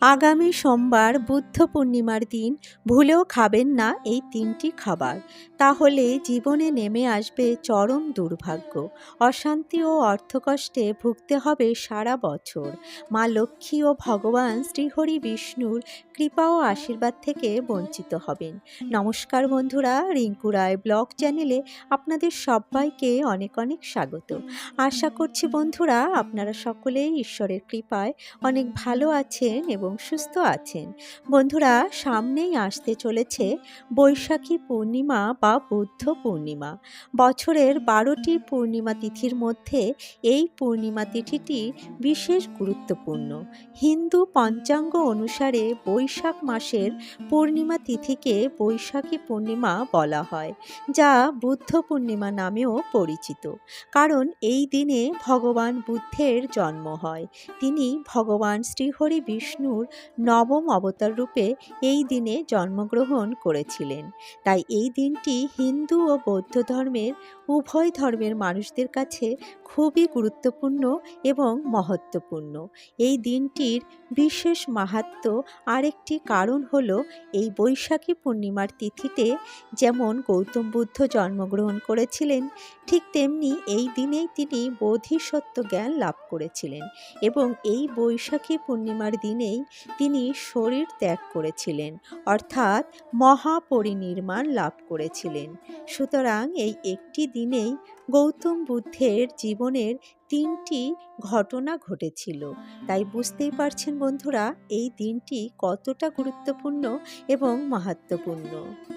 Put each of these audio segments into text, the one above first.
আগামী সোমবার বুদ্ধ পূর্ণিমার দিন, ভুলেও খাবেন না এই তিনটি খাবার। তাহলে জীবনে নেমে আসবে চরম দুর্ভাগ্য। অশান্তি ও অর্থকষ্টে ভুগতে হবে সারা বছর। মা লক্ষ্মী ও ভগবান শ্রীহরি বিষ্ণুর কৃপা ও আশীর্বাদ থেকে বঞ্চিত হবেন। নমস্কার বন্ধুরা, রিঙ্কু রায় ব্লগ চ্যানেলে আপনাদের সবাইকে অনেক অনেক স্বাগত। আশা করছি বন্ধুরা, আপনারা সকলেই ঈশ্বরের কৃপায় অনেক ভালো আছেন এবং সুস্থ আছেন। বন্ধুরা, সামনেই আসতে চলেছে বৈশাখী পূর্ণিমা বা বুদ্ধ পূর্ণিমা। বছরের বারোটি পূর্ণিমা তিথির মধ্যে এই পূর্ণিমা তিথিটি বিশেষ গুরুত্বপূর্ণ। হিন্দু পঞ্চাঙ্গ অনুসারে বৈশাখ মাসের পূর্ণিমা তিথিকে বৈশাখী পূর্ণিমা বলা হয়, যা বুদ্ধ পূর্ণিমা নামেও পরিচিত। কারণ এই দিনে ভগবান বুদ্ধের জন্ম হয়। তিনি ভগবান শ্রীহরি বিষ্ণুর নবম অবতার রূপে এই দিনে জন্মগ্রহণ করেছিলেন। তাই এই দিনটি হিন্দু ও বৌদ্ধ ধর্মের উভয় ধর্মের মানুষদের কাছে খুবই গুরুত্বপূর্ণ এবং মহত্বপূর্ণ। এই দিনটির বিশেষ মাহাত্ম আরেকটি কারণ হল এই বৈশাখী পূর্ণিমার তিথিতে যেমন গৌতম বুদ্ধ জন্মগ্রহণ করেছিলেন, ঠিক তেমনি এই দিনেই তিনি বোধিসত্ত্ব জ্ঞান লাভ করেছিলেন এবং এই বৈশাখী পূর্ণিমার দিনেই তিনি শরীর ত্যাগ করেছিলেন, অর্থাৎ মহাপরিনির্মাণ লাভ করেছিলেন। সুতরাং এই একটি দিনেই গৌতম বুদ্ধের জীবনের তিনটি ঘটনা ঘটেছিল। তাই বুঝতেই পারছেন বন্ধুরা, এই দিনটি কতটা গুরুত্বপূর্ণ এবং মাহাত্মপূর্ণ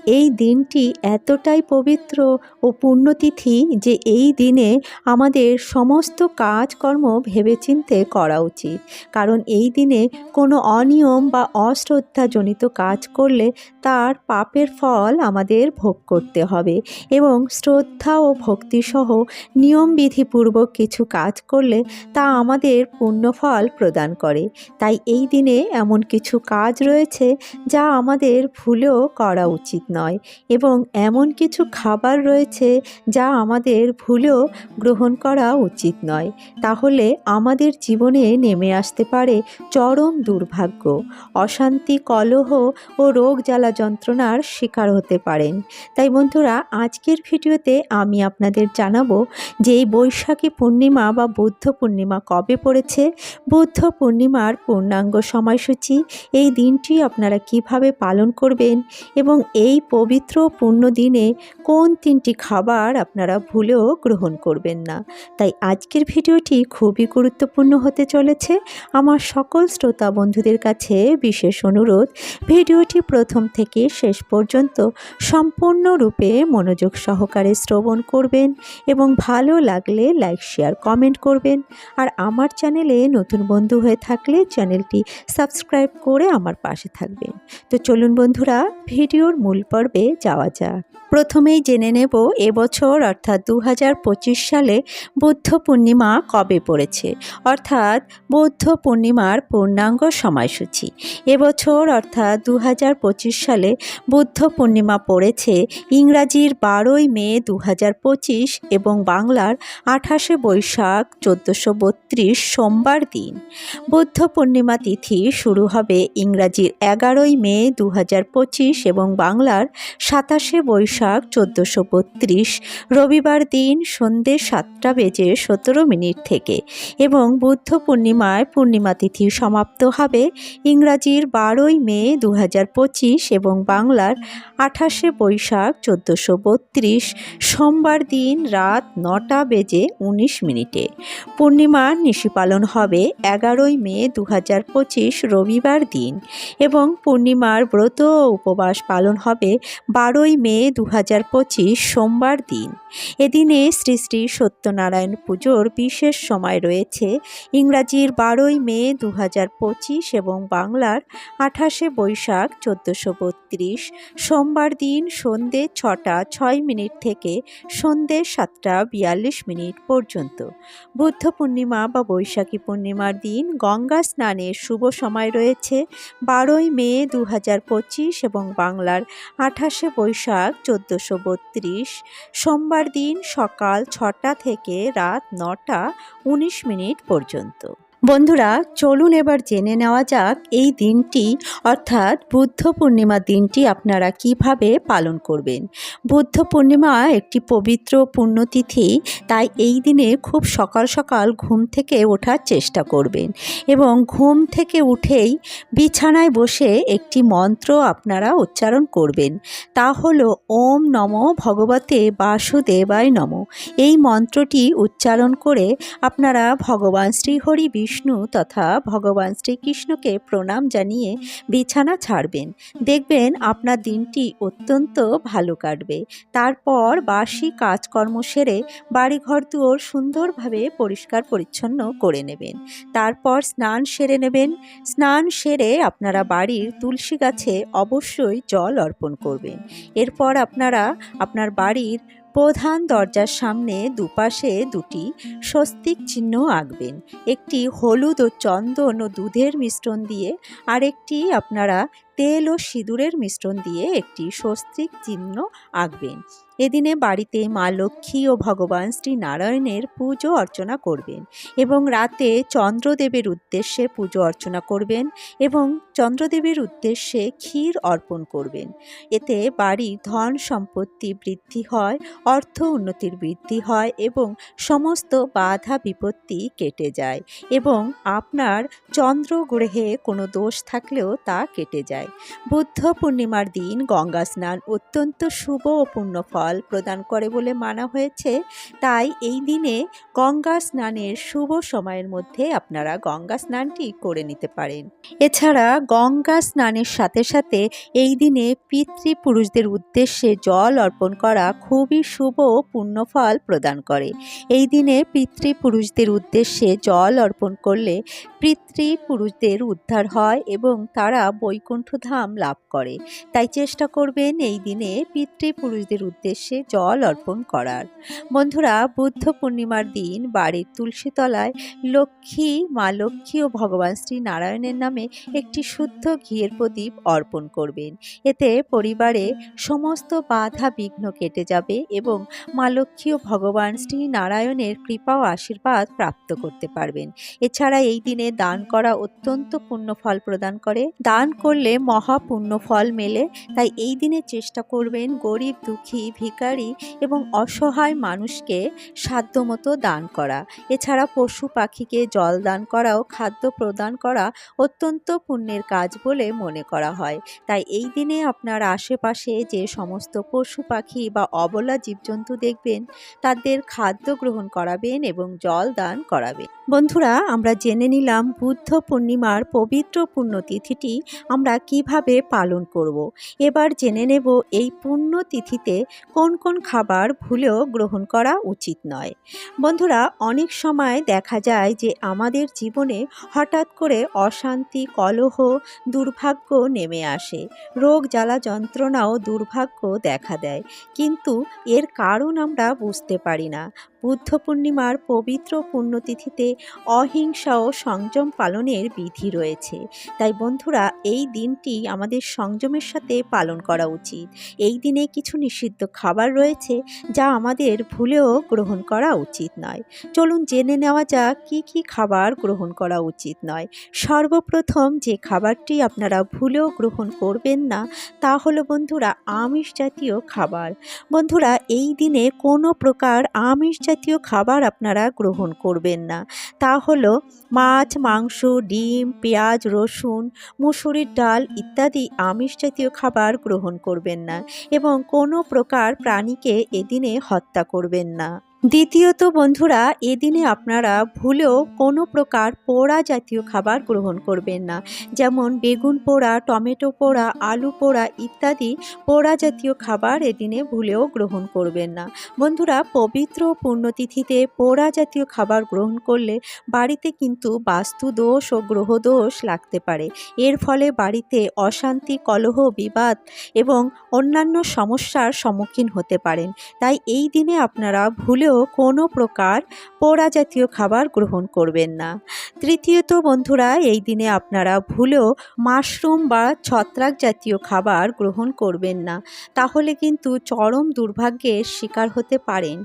এই দিনটি এতটাই পবিত্র ও পুণ্যতিথি যে এই দিনে আমাদের সমস্ত কাজকর্ম ভেবেচিন্তে করা উচিত। কারণ এই দিনে কোনো অনিয়ম বা অশ্রদ্ধাজনিত কাজ করলে তার পাপের ফল আমাদের ভোগ করতে হবে এবং শ্রদ্ধা ও ভক্তিসহ নিয়মবিধিপূর্বক কিছু কাজ করলে তা আমাদের পুণ্যফল প্রদান করে। তাই এই দিনে এমন কিছু কাজ রয়েছে যা আমাদের ভুলেও করা উচিত নয় এবং এমন কিছু খাবার রয়েছে যা আমাদের ভুলেও গ্রহণ করা উচিত নয়। তাহলে আমাদের জীবনে নেমে আসতে পারে চরম দুর্ভাগ্য। অশান্তি, কলহ ও রোগ জ্বালা যন্ত্রণার শিকার হতে পারেন। তাই বন্ধুরা, আজকের ভিডিওতে আমি আপনাদের জানাব যে এই বৈশাখী পূর্ণিমা বা বুদ্ধ পূর্ণিমা কবে পড়েছে? বুদ্ধ পূর্ণিমার পূর্ণাঙ্গ সময়সূচি এই দিনটি আপনারা কীভাবে পালন করবেন? এবং এই পবিত্র পূর্ণ দিনে কোন তিনটি খাবার আপনারা ভুলেও গ্রহণ করবেন না? তাই আজকের ভিডিওটি খুবই গুরুত্বপূর্ণ হতে চলেছে। আমার সকল শ্রোতা বন্ধুদের কাছে বিশেষ অনুরোধ, ভিডিওটি প্রথম থেকে শেষ পর্যন্ত সম্পূর্ণরূপে মনোযোগ সহকারে শ্রবণ করবেন এবং ভালো লাগলে লাইক, শেয়ার, কমেন্ট করবেন। আর আমার চ্যানেলে নতুন বন্ধু হয়ে থাকলে চ্যানেলটি সাবস্ক্রাইব করে আমার পাশে থাকবেন। তো চলুন বন্ধুরা, ভিডিওর মূল পর্বে যাওয়া যাক। প্রথমেই জেনে নেব, এবছর অর্থাৎ দু হাজার পঁচিশ সালে বুদ্ধ পূর্ণিমা কবে পড়েছে? অর্থাৎ বৌদ্ধ পূর্ণিমার পূর্ণাঙ্গ সময়সূচি। এবছর অর্থাৎ দু হাজার পঁচিশ সালে বুদ্ধ পূর্ণিমা পড়েছে ইংরাজির বারোই মে দু হাজার পঁচিশ এবং বাংলার আঠাশে বৈশাখ চোদ্দোশো বত্রিশ সোমবার দিন। বুদ্ধ পূর্ণিমা তিথি শুরু হবে ইংরাজির এগারোই মে দু হাজার পঁচিশ এবং বাংলার সাতাশে বৈশাখ চোদ্দোশো বত্রিশ। রবিবার দিন সন্ধে সাতটা বেজে সতেরো মিনিট থেকে এবং বুদ্ধ পূর্ণিমায় পূর্ণিমা তিথি সমাপ্ত হবে ইংরাজির বারোই মে দু হাজার পঁচিশ এবং বাংলার আঠাশে বৈশাখ চোদ্দোশো বত্রিশ। সোমবার দিন রাত নটা বেজে উনিশ মিনিটে। পূর্ণিমার নিশি পালন হবে এগারোই মে দু হাজার পঁচিশ রবিবার দিন এবং পূর্ণিমার ব্রত উপবাস পালন হবে বারোই মে দু হাজার পঁচিশ সোমবার দিন। এদিনে শ্রী শ্রী সত্যনারায়ণ পুজোর বিশেষ সময় রয়েছে ইংরাজির বারোই মে দু হাজার পঁচিশ এবং বাংলার আঠাশে বৈশাখ চোদ্দোশো বত্রিশ সোমবার দিন সন্ধে ছটা ছয় মিনিট থেকে সন্ধে সাতটা বিয়াল্লিশ মিনিট পর্যন্ত। বুদ্ধ পূর্ণিমা বা বৈশাখী পূর্ণিমার দিন গঙ্গা স্নানের শুভ সময় রয়েছে বারোই মে দু হাজার পঁচিশ এবং বাংলার আঠাশে বৈশাখ চোদ্দোশো বত্রিশ। সোমবার দিন সকাল ছটা থেকে রাত নটা উনিশ মিনিট পর্যন্ত। বন্ধুরা, চলুন এবার জেনে নেওয়া যাক এই দিনটি, অর্থাৎ বুদ্ধ পূর্ণিমার দিনটি আপনারা কীভাবে পালন করবেন। বুদ্ধ পূর্ণিমা একটি পবিত্র পুণ্যতিথি, তাই এই দিনে খুব সকাল সকাল ঘুম থেকে ওঠার চেষ্টা করবেন এবং ঘুম থেকে উঠেই বিছানায় বসে একটি মন্ত্র আপনারা উচ্চারণ করবেন। তা হলো, ওম নম ভগবতে বাসুদেবায় নম। এই মন্ত্রটি উচ্চারণ করে আপনারা ভগবান শ্রীহরি বিষ্ণু তথা ভগবান শ্রীকৃষ্ণকে প্রণাম জানিয়ে বিছানা ছাড়বেন। দেখবেন আপনার দিনটি অত্যন্ত ভালো কাটবে। তারপর বাসি কাজকর্ম সেরে বাড়িঘর দুয়ার সুন্দরভাবে পরিষ্কার পরিচ্ছন্ন করে নেবেন। তারপর স্নান সেরে নেবেন। স্নান সেরে আপনারা বাড়ির তুলসী গাছে অবশ্যই জল অর্পণ করবেন। এরপর আপনারা আপনার বাড়ির প্রধান দরজার সামনে দুপাশে দুটি স্বস্তিক চিহ্ন আঁকবেন। একটি হলুদ ও চন্দন ও দুধের মিশ্রণ দিয়ে আরেকটি আপনারা তেল ও সিঁদুরের মিশ্রণ দিয়ে একটি স্বস্তিক চিহ্ন আঁকবেন। এদিনে বাড়িতে মা লক্ষ্মী ও ভগবান শ্রী নারায়ণের পুজো অর্চনা করবেন এবং রাতে চন্দ্রদেবের উদ্দেশ্যে পুজো অর্চনা করবেন এবং চন্দ্রদেবের উদ্দেশ্যে ক্ষীর অর্পণ করবেন। এতে বাড়ির ধন সম্পত্তি বৃদ্ধি হয়, অর্থ উন্নতির বৃদ্ধি হয় এবং সমস্ত বাধা বিপত্তি কেটে যায় এবং আপনার চন্দ্র গ্রহে কোনো দোষ থাকলেও তা কেটে যায়। বুদ্ধ পূর্ণিমার দিন গঙ্গা স্নান অত্যন্ত শুভ ও পূর্ণ ফল প্রদান করে বলে মানা হয়েছে। তাই এই দিনে গঙ্গা স্নানের শুভ সময়ের মধ্যে আপনারা গঙ্গা স্নানটি করে নিতে পারেন। এছাড়া গঙ্গা স্নানের সাথে সাথে এই দিনে পিতৃপুরুষদের উদ্দেশ্যে জল অর্পণ করা খুবই শুভ ও পূর্ণ ফল প্রদান করে। এই দিনে পিতৃপুরুষদের উদ্দেশ্যে জল অর্পণ করলে পিতৃপুরুষদের উদ্ধার হয় এবং তারা বৈকুণ্ঠ ধাম লাভ করে। তাই চেষ্টা করবেন এই দিনে পিতৃপুরুষদের উদ্দেশ্যে জল অর্পণ করার। বন্ধুরা, বুদ্ধ পূর্ণিমার দিন বাড়ির তুলসীতলায় লক্ষ্মী, মা লক্ষ্মী ও ভগবান শ্রী নারায়ণের নামে একটি শুদ্ধ ঘিয়ের প্রদীপ অর্পণ করবেন। এতে পরিবারে সমস্ত বাধা বিঘ্ন কেটে যাবে এবং মা লক্ষ্মী ও ভগবান শ্রী নারায়ণের কৃপা ও আশীর্বাদ প্রাপ্ত করতে পারবেন। এছাড়া এই দিনে দান করা অত্যন্ত পুণ্য ফল প্রদান করে। দান করলে মহা পুণ্য ফল মেলে, তাই এই দিনে চেষ্টা করবেন গরিব, দুঃখী, ভিখারি এবং অসহায় মানুষকে সাধ্যমতো দান করা। এছাড়া পশু পাখিকে জল দান করাও, খাদ্য প্রদান করা অত্যন্ত পুণ্যের কাজ বলে মনে করা হয়। তাই এই দিনে আপনার আশেপাশে যে সমস্ত পশু পাখি বা অবলা জীবজন্তু দেখবেন, তাদের খাদ্য গ্রহণ করাবেন এবং জল দান করাবেন। বন্ধুরা, আমরা জেনে নিলাম বুদ্ধ পূর্ণিমার পবিত্র পুণ্যতিথিটি। আমরা কীভাবে পালন করব। এবার জেনে নেব এই পুণ্যতিথিতে কোন কোন খাবার ভুলেও গ্রহণ করা উচিত নয়। বন্ধুরা, অনেক সময় দেখা যায় যে আমাদের জীবনে হঠাৎ করে অশান্তি, কলহ, দুর্ভাগ্য নেমে আসে। রোগ, জ্বালা যন্ত্রণাও দুর্ভাগ্য দেখা দেয়। কিন্তু এর কারণ আমরা বুঝতে পারি না। বুদ্ধ পূর্ণিমার পবিত্র পুণ্যতিথিতে অহিংসা ও সংযম পালনের বিধি রয়েছে। তাই বন্ধুরা, এই দিনটি আমাদের সংযমের সাথে পালন করা উচিত। এই দিনে কিছু নিষিদ্ধ খাবার রয়েছে যা আমাদের ভুলেও গ্রহণ করা উচিত নয়। চলুন জেনে নেওয়া যাক কী কী খাবার গ্রহণ করা উচিত নয়। সর্বপ্রথম যে খাবারটি আপনারা ভুলেও গ্রহণ করবেন না, তা হলো বন্ধুরা, আমিষ জাতীয় খাবার। বন্ধুরা, এই দিনে কোনো প্রকার আমিষ জাতীয় খাবার আপনারা গ্রহণ করবেন না। তা হলো মাছ, মাংস, ডিম, পেঁয়াজ, রসুন, মুসুরির ডাল ইত্যাদি আমিষ জাতীয় খাবার গ্রহণ করবেন না এবং কোনো প্রকার প্রাণীকে এদিনে হত্যা করবেন না। দ্বিতীয়ত, বন্ধুরা, এদিনে আপনারা ভুলেও কোনো প্রকার পোড়া জাতীয় খাবার গ্রহণ করবেন না। যেমন বেগুন পোড়া, টমেটো পোড়া, আলু পোড়া ইত্যাদি পোড়া জাতীয় খাবার এদিনে ভুলেও গ্রহণ করবেন না। বন্ধুরা, পবিত্র পুণ্যতিথিতে পোড়া জাতীয় খাবার গ্রহণ করলে বাড়িতে কিন্তু বাস্তু দোষ ও গ্রহ দোষ লাগতে পারে। এর ফলে বাড়িতে অশান্তি, কলহ, বিবাদ এবং অন্যান্য সমস্যার সম্মুখীন হতে পারেন। তাই এই দিনে আপনারা ভুলেও ভুলেও কোনো প্রকার পোড়া জাতীয় খাবার গ্রহণ করবেন না। তৃতীয়ত বন্ধুরা, এই দিনে আপনারা ভুলেও মাশরুম বা ছত্রাক জাতীয় খাবার গ্রহণ করবেন না। তাহলে কিন্তু চরম দুর্ভাগ্যের শিকার হতে পারেন।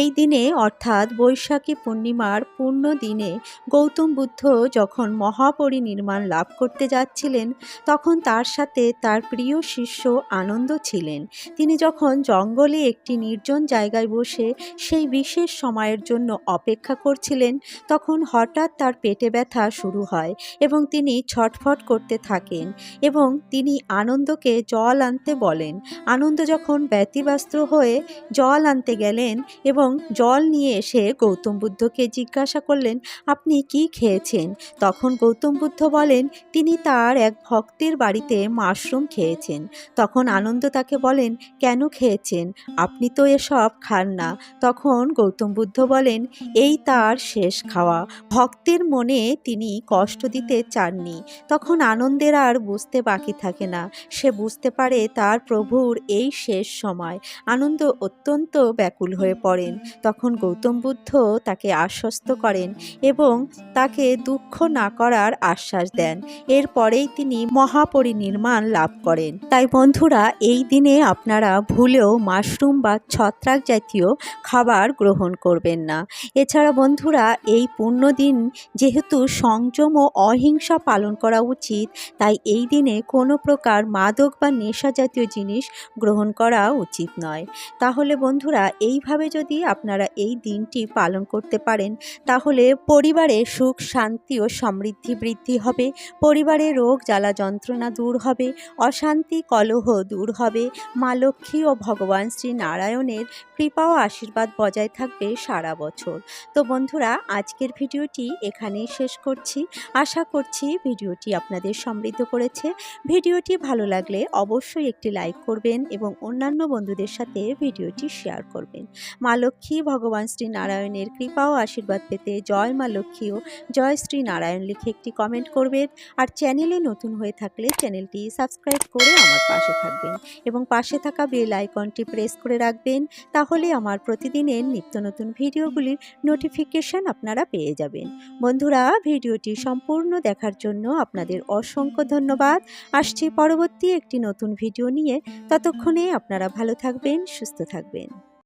এই দিনে অর্থাৎ বৈশাখী পূর্ণিমার পূর্ণ দিনে গৌতম বুদ্ধ যখন মহাপরিনির্মাণ লাভ করতে যাচ্ছিলেন, তখন তার সাথে তার প্রিয় শিষ্য আনন্দ ছিলেন। তিনি যখন জঙ্গলে একটি নির্জন জায়গায় বসে সেই বিশেষ সময়ের জন্য অপেক্ষা করছিলেন তখন হঠাৎ তার পেটে ব্যথা শুরু হয় এবং তিনি ছটফট করতে থাকেন এবং তিনি আনন্দকে জল আনতে বলেন। আনন্দ যখন ব্যতিব্যস্ত হয়ে জল আনতে গেলেন এবং জল নিয়ে এসে গৌতম বুদ্ধকে জিজ্ঞাসা করলেন, আপনি কি খেয়েছেন? তখন গৌতম বুদ্ধ বলেন, তিনি তার এক ভক্তের বাড়িতে মাশরুম খেয়েছেন। তখন আনন্দ তাকে বলেন, কেন খেয়েছেন? আপনি তো এসব খান না। তখন গৌতম বুদ্ধ বলেন, এই তার শেষ খাওয়া। ভক্তের মনে তিনি কষ্ট দিতে চাননি। তখন আনন্দের আর বুঝতে বাকি থাকে না। সে বুঝতে পারে তার প্রভুর এই শেষ সময়। আনন্দ অত্যন্ত ব্যাকুল হয়ে পড়েন। তখন গৌতম বুদ্ধ তাকে আশ্বস্ত করেন এবং তাকে দুঃখ না করার আশ্বাস দেন। এরপরেই তিনি মহাপরিনির্মাণ লাভ করেন। তাই বন্ধুরা, এই দিনে আপনারা ভুলেও মাশরুম বা ছত্রাক জাতীয় খাবার গ্রহণ করবেন না। এছাড়া বন্ধুরা, এই পূর্ণ দিন যেহেতু সংযম ও অহিংসা পালন করা উচিত, তাই এই দিনে কোনো প্রকার মাদক বা নেশা জাতীয় জিনিস গ্রহণ করা উচিত নয়। তাহলে বন্ধুরা, এইভাবে যদি আপনারা এই দিনটি পালন করতে পারেন, তাহলে পরিবারে সুখ, শান্তি ও সমৃদ্ধি বৃদ্ধি হবে, পরিবারে রোগ, জ্বালা যন্ত্রণা দূর হবে, অশান্তি, কলহ দূর হবে। মা লক্ষ্মী ও ভগবান শ্রী নারায়ণের কৃপা ও আশীর্বাদ বজায় থাকবে সারা বছর। তো বন্ধুরা, আজকের ভিডিওটি এখানেই শেষ করছি। আশা করছি ভিডিওটি আপনাদের সমৃদ্ধ করেছে। ভিডিওটি ভালো লাগলে অবশ্যই একটি লাইক করবেন এবং অন্যান্য বন্ধুদের সাথে ভিডিওটি শেয়ার করবেন। মা লক্ষ্মী, ভগবান শ্রী নারায়ণের কৃপা ও আশীর্বাদ পেতে জয় মা লক্ষ্মী ও জয় শ্রী নারায়ণ লিখে একটি কমেন্ট করবেন। আর চ্যানেলে নতুন হয়ে থাকলে চ্যানেলটি সাবস্ক্রাইব করে আমার পাশে থাকবেন এবং পাশে থাকা বেল আইকনটি প্রেস করে রাখবেন। তাহলে আমার প্রতিদিনের নিত্য নতুন ভিডিওগুলির নোটিফিকেশান আপনারা পেয়ে যাবেন। বন্ধুরা, ভিডিওটি সম্পূর্ণ দেখার জন্য আপনাদের অসংখ্য ধন্যবাদ। আসছি পরবর্তী একটি নতুন ভিডিও নিয়ে। ততক্ষণে আপনারা ভালো থাকবেন, সুস্থ থাকবেন।